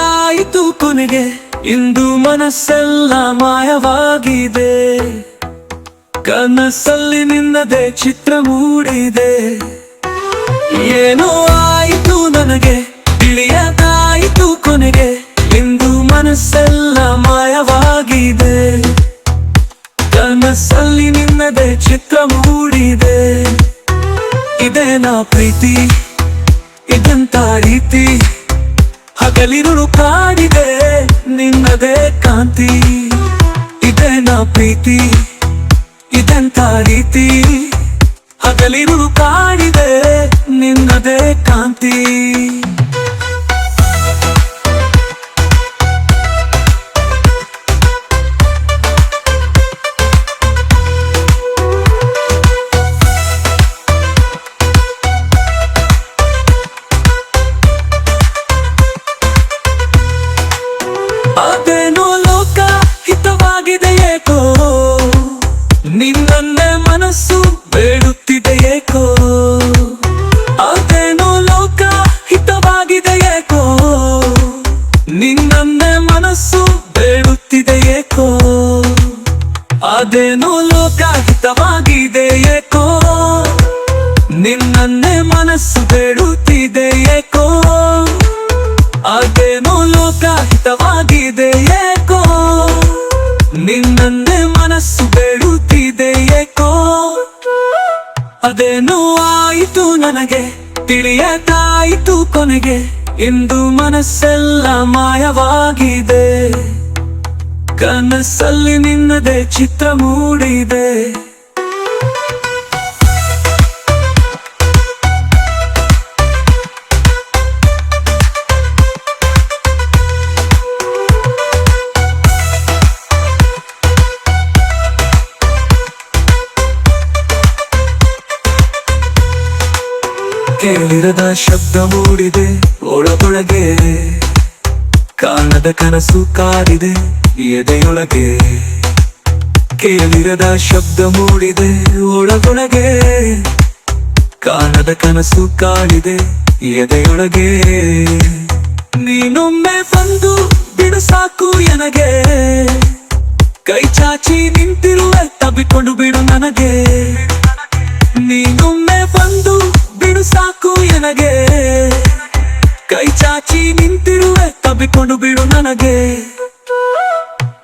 ಆಯಿತು ಕೊನೆಗೆ. ಇಂದು ಮನಸ್ಸೆಲ್ಲ ಮಾಯವಾಗಿದೆ. ಕನಸಲ್ಲಿ ನಿನ್ನದೆ ಚಿತ್ರ ಮೂಡಿದೆ. ಏನೋ ಆಯಿತು ನನಗೆ ತಿಳಿಯದಾಯಿತು ಕೊನೆಗೆ. ಇಂದು ಮನಸ್ಸೆಲ್ಲ ಮಾಯವಾಗಿದೆ. ಕನಸಲ್ಲಿ ನಿನ್ನದೆ ಚಿತ್ರ ಮೂಡಿದೆ. ಇದೇನಾ ಪ್ರೀತಿ? ಇದಂತ ರೀತಿ? ಹಗಲಿರುಳು ಕಾಡಿದೆ ನಿನ್ನದೇ ಕಾಂತಿ. ಇದೇನಾ ಪ್ರೀತಿ ಇದೆಂತ ರೀತಿ? ಹಗಲಿರುಳು ಕಾಡಿದೆ ನಿನ್ನದೇ ಅದೇನೋ ಲೋಕ ಹಿತವಾಗಿದೆ ಏಕೋ? ನಿನ್ನನ್ನೇ ಮನಸ್ಸು ಬೇಡುತ್ತಿದೆ ಏಕೋ? ಅದೇನು ಲೋಕ ಹಿತವಾಗಿದೆ ಏಕೋ? ನಿನ್ನನ್ನೇ ಮನಸ್ಸು ಬೇಡುತ್ತಿದೆ ಏಕೋ? ಅದೇನು ಆಯಿತು ನನಗೆ ತಿಳಿಯತಾಯಿತು ಕೊನೆಗೆ, ಇಂದು ಮನಸ್ಸೆಲ್ಲ ಮಾಯವಾಗಿದೆ. ಕನಸಲ್ಲಿ ನಿನ್ನದೇ ಚಿತ್ರ ಮೂಡಿದೆ. ಕೇಳಿರದ ಶಬ್ದ ಮೂಡಿದೆ ಒಳಗೊಳಗೆ ಕಾಣದ ಕನಸು ಕಾಡಿದೆ ಎದೆಯೊಳಗೆ ಕೇಳಿರದ ಶಬ್ದ ಮೂಡಿದೆ, ಒಳಗೊಳಗೆ ಕಾಣದ ಕನಸು ಕಾಡಿದೆ ಎದೆಯೊಳಗೆ ನೀನೊಮ್ಮೆ ಬಂದು ಬಿಡು ಸಾಕು ನನಗೆ ಕೈ ಚಾಚಿ ನಿಂತಿರುವೆ, ತಬ್ಬಿಕೊಂಡು ಬಿಡು ನನಗೆ. ನೀನೊಮ್ಮೆ ಬಂದು ಬಿಡು ಸಾಕು ಎನಗೆ. ಕೈ ಚಾಚಿ ನಿಂತಿರುವೆ, ತಬ್ಬಿಕೊಂಡು ಬಿಡು ನನಗೆ.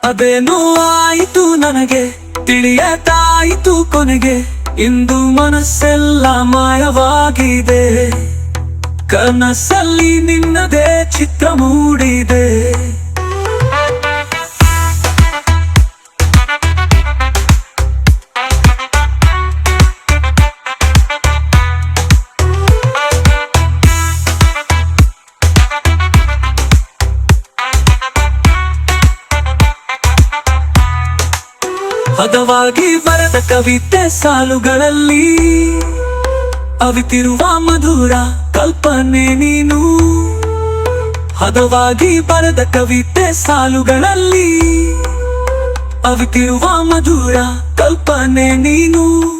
ಅದೇನೋ ಆಯಿತು ನನಗೆ ತಿಳಿಯದಾಯಿತು ಕೊನೆಗೆ. ಇಂದು ಮನಸ್ಸೆಲ್ಲ ಮಾಯವಾಗಿದೆ. ಕನಸಲ್ಲಿ ನಿನ್ನದೇ ಚಿತ್ರ ಮೂಡಿದೆ ಹದವಾಗಿ ಬರೆದ ಕವಿತೆ ಸಾಲುಗಳಲ್ಲಿ. ಅವಿತಿರುವ ಮಧುರ ಕಲ್ಪನೆ ನೀನು. ಹದವಾಗಿ ಬರೆದ ಕವಿತೆ ಸಾಲುಗಳಲ್ಲಿ. ಅವಿತಿರುವ ಮಧುರ ಕಲ್ಪನೆ ನೀನು.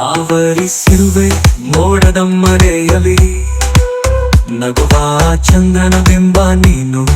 ಆವರಿಸಿರುವೆ ಮೋಡದ ಮರೆಯಲಿ ನಗುವ ಚಂದನ ಬಿಂಬ ನೀನು.